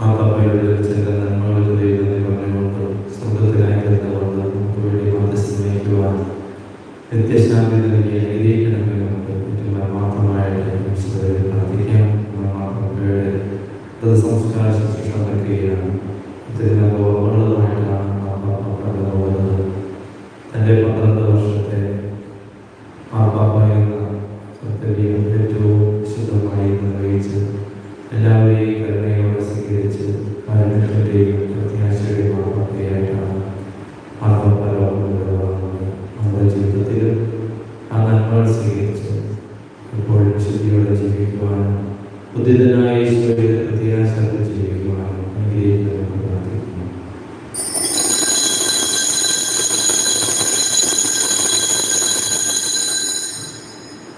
മാതാവയുടെ ചില നന്മകൾ ചെയ്യുന്നതിനെ പറഞ്ഞുകൊണ്ട് സ്വർഗത്തിലായി കിടന്നവർക്ക് നമുക്ക് വേണ്ടി മധ്യസ്ഥം വഹിക്കുവാനും നിത്യശാന്തി നൽകി അനുഗ്രഹിക്കണമെന്ന് നമുക്ക് മാത്രമായിട്ട് പ്രാർത്ഥിക്കാം. സംസ്കാരം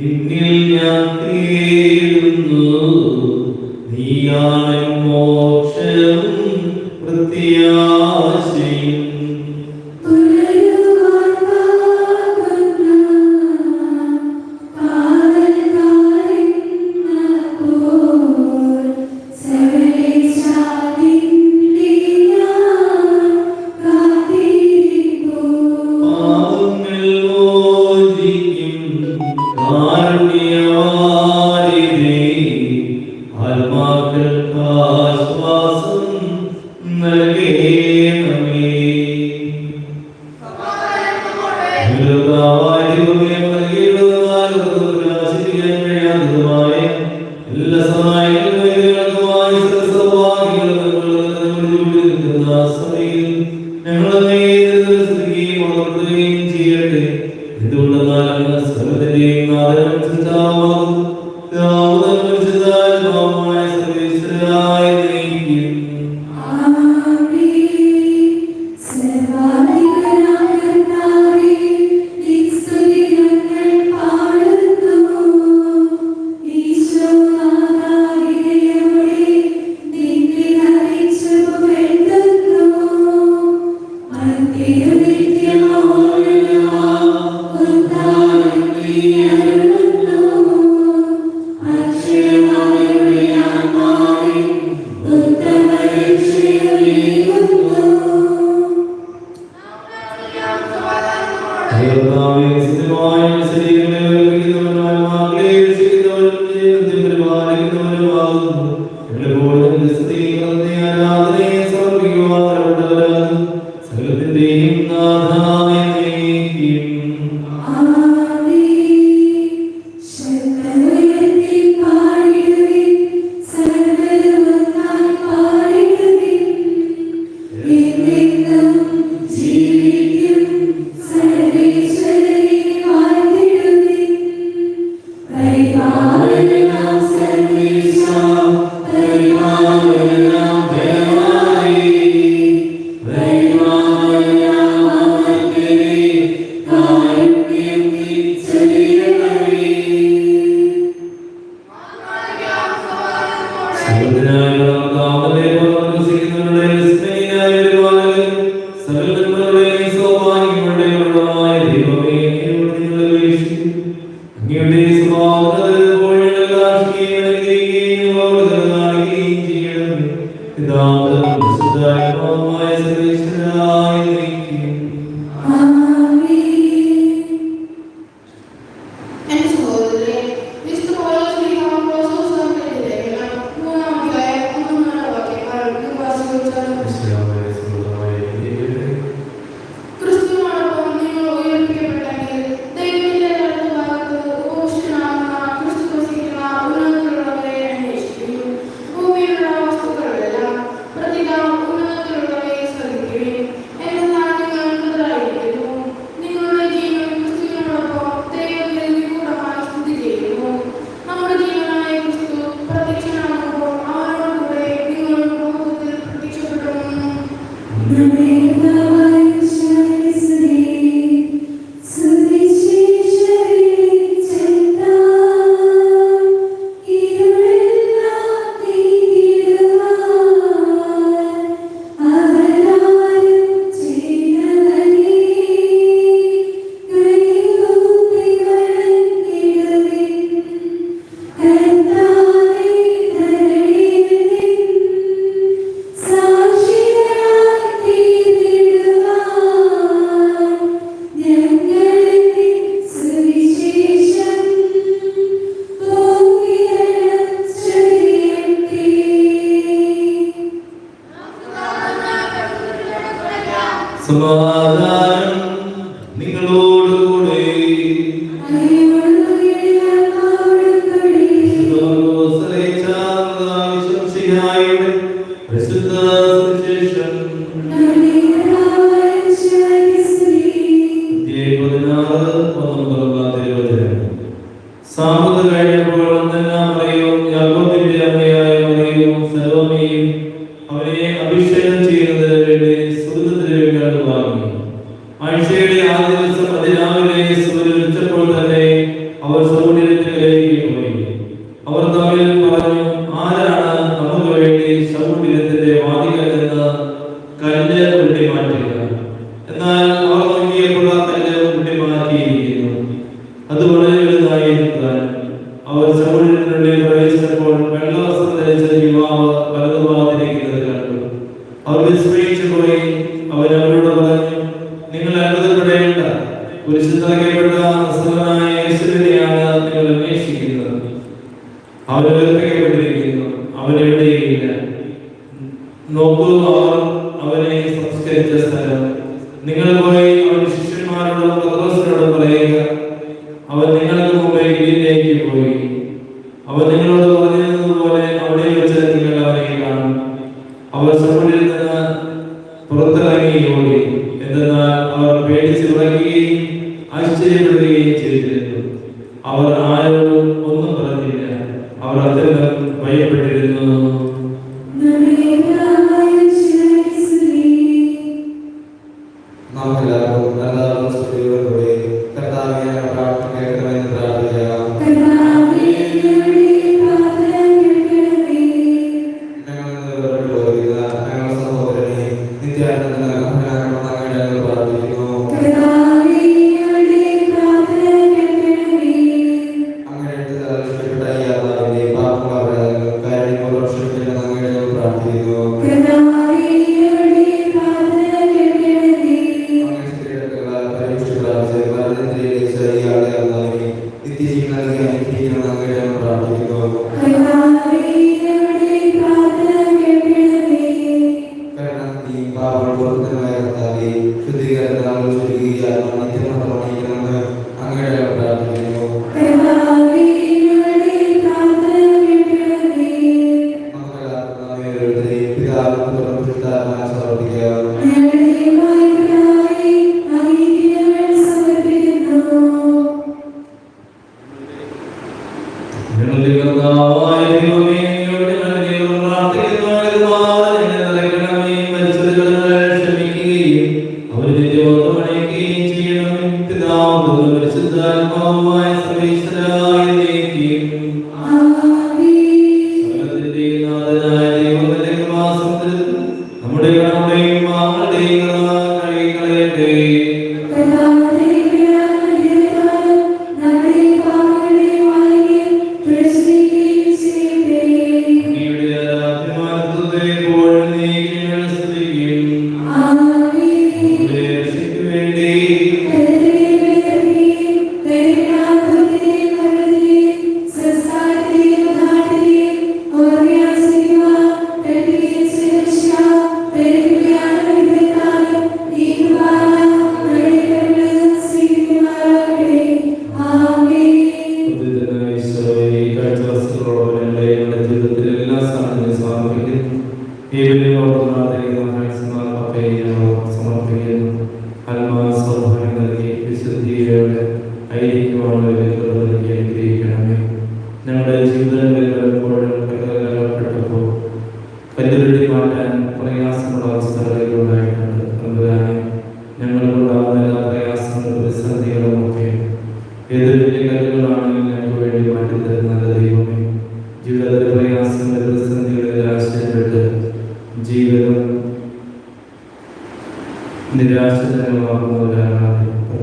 നിന്നിൽ ഞാൻ തീരുന്നു നീയാണ് മോക്ഷവും വൃത്തിയാ സമാധാനം നിങ്ങളോടുകൂടെ. സാമ്പത്ത് കഴിഞ്ഞപ്പോൾ എന്തെല്ലാം പറയും യാഗോബിന്റെ അമ്മയായ പറയും സർവമയും അവനെ അഭിഷേകം ചെയ്യുന്നതിന് വേണ്ടി মানবতা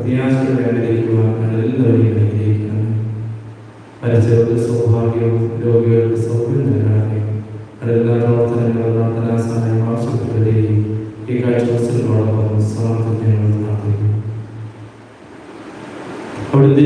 നിരാശയോടെ അനുഗ്രഹിക്കുവാൻ എല്ലാവരെയും അനുഗ്രഹിക്കണം മരിച്ചവർക്ക് സൗഭാഗ്യവും രോഗികൾക്ക് സൗഖ്യം നൽകണമെന്നും എല്ലാ പ്രവർത്തനങ്ങളും നടത്താൻ സഹായം ആവശ്യപ്പെടുകയും ഈ കാഴ്ചവസ്തുക്കളോടൊപ്പം അവിടുത്തെ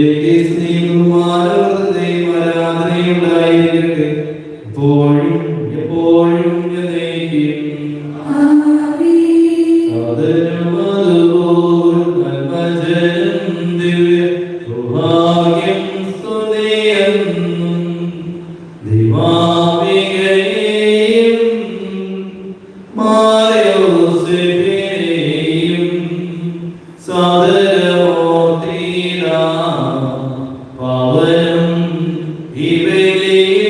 He believed.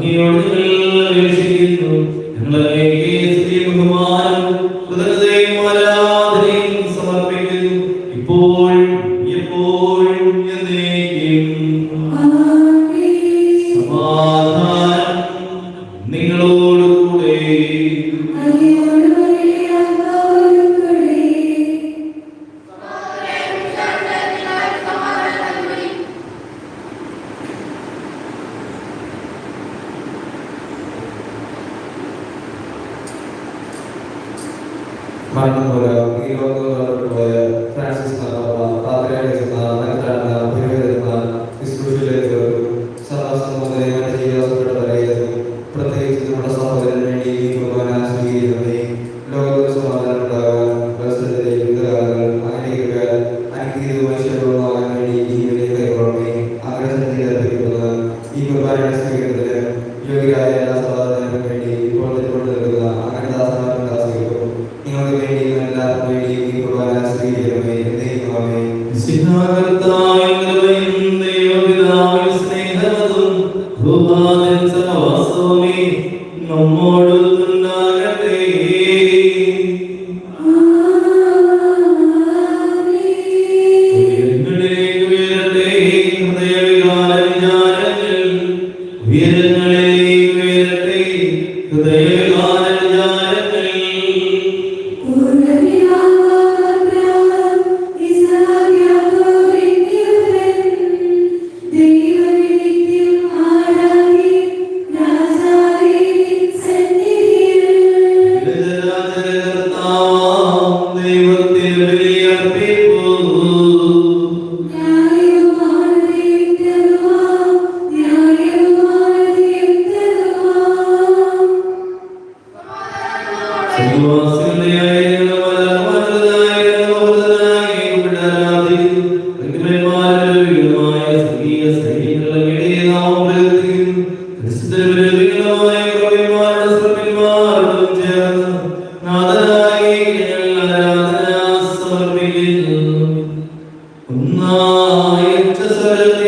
নিয়োজিত Sir,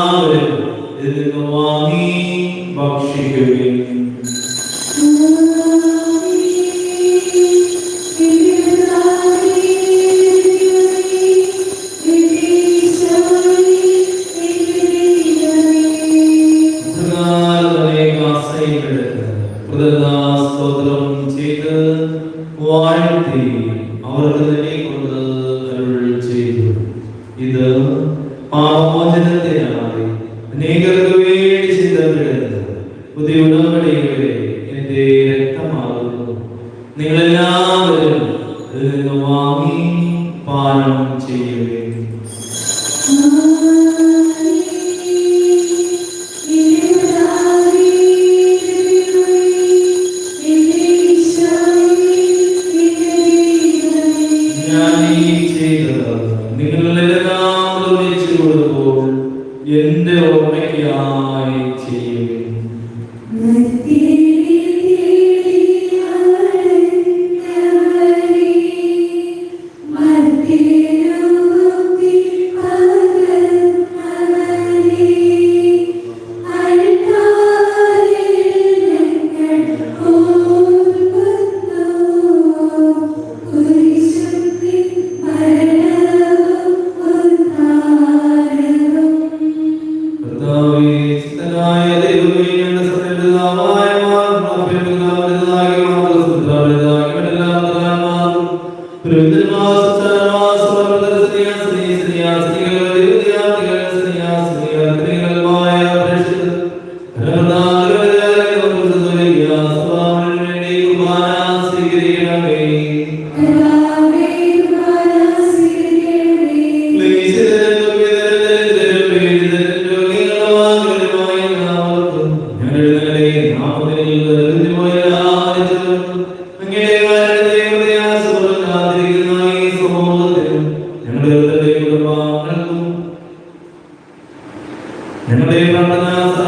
എന്റെ രക്തമാകുന്നു. നിങ്ങളെല്ലാവരും ഇതിൽ നിന്ന് വാങ്ങി പാനം ചെയ്യുക. നിങ്ങളുടെ ഞങ്ങളുടെ